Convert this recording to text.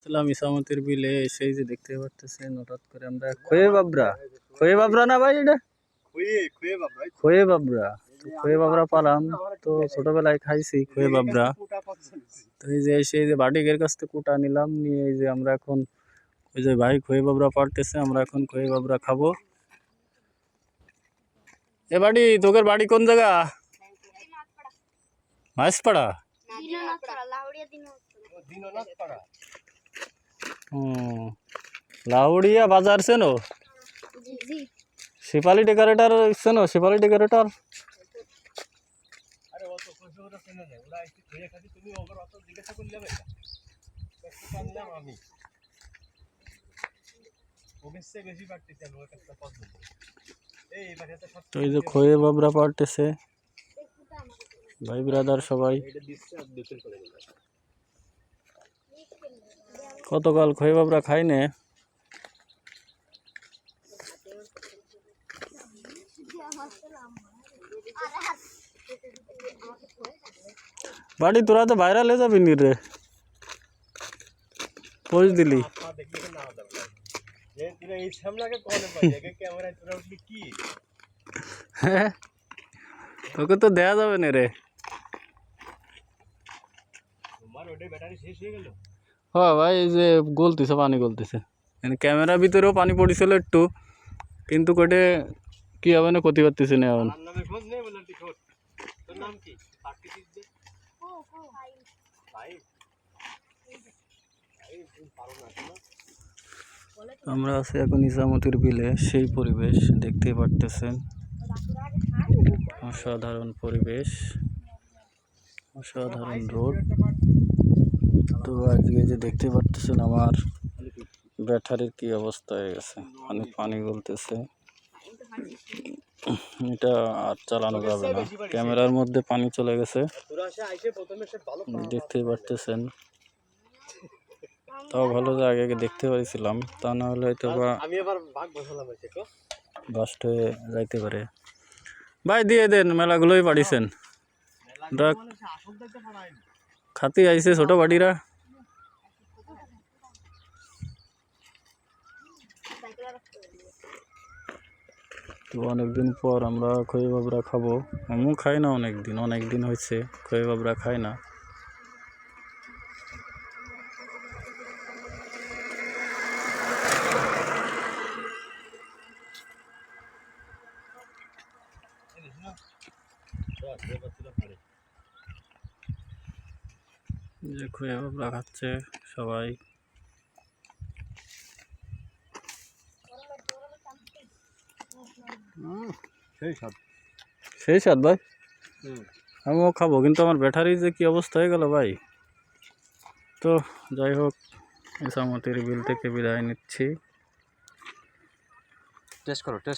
আসলাম ইসামতির বিলে সেই যে দেখতে পারতেছেন হঠাৎ করে আমরা খয়ে বাবরা খয়ে বাবরা না ভাই এটা? খুয়ে খুয়ে বাবরা খয়ে বাবরা তো খয়ে বাবরা পালাম তো ছোটবেলায় খাইছি খয়ে বাবরা। তো এই যে সেই যে বাটিকের কাছ থেকে কুটা নিলাম নিয়ে এই যে আমরা এখন ওই যে ভাই খয়ে বাবরা পারতেছে আমরা এখন খয়ে বাবরা খাব। এ বাড়ি তোকের বাড়ি কোন জায়গা? মাইসপাড়া হুম। লাউড়িয়া বাজার চেনো? শিপালি ডেকোরেটর চেনো? শিপালি ডেকোরেটর? এই তো যে খয়ে বাবরা পারতেছে। ভাই ব্রাদার সবাই। এটা দিচ্ছে আর দূর করে দিল কতকাল খয়ে বাবরা খাই নে বাড়ি তোরা তো ভাইরাল হয়ে যাবি নি রে। পোজ দিলি। হ্যাঁ তোকে তো দেয়া যাবে না রে। তোমার ওটাই ব্যাটারি শেষ হয়ে গেল। হ্যাঁ ভাই, এই যে গলতেছে, পানি গলতেছে। মানে ক্যামেরার ভিতরেও পানি পড়েছিল একটু, কিন্তু কোটে কি হবে না ক্ষতি করতেছে না এখন। আমরা আছি এখন ইসামতির বিলে, সেই পরিবেশ দেখতেই পারতেছেন। অসাধারণ পরিবেশ, অসাধারণ রোড। তো আজকে যে দেখতে পারতেছেন আমার ব্যাটারির কি অবস্থা হয়ে গেছে। অনেক পানি গলতেছে। এটা আর চালানো যাবে না। ক্যামেরার মধ্যে পানি চলে গেছে। দেখতেই পারতেছেন। তাও ভালো যে আগে আগে দেখতে পারিছিলাম তা না হলে হয়তো বা বাস্ট হয়ে যাইতে পারে। ভাই দিয়ে দেন মেলাগুলোই বাড়িছেন। পাঠিয়েছেন খাতি আইছে ছোট বাড়িরা তো অনেকদিন পর আমরা খই বাবরা খাব আমিও খাই না অনেক দিন অনেক দিন হয়েছে খই বাবরা খাই না যে খই বাবরা খাচ্ছে সবাই সেই সব সেই সাত ভাই? হুম। আমিও খাব কিন্তু আমার ব্যাটারি যে কী অবস্থা হয়ে গেল ভাই? তো যাই হোক ইসামতির বিল থেকে বিদায় নিচ্ছি। টেস্ট করো টেস্ট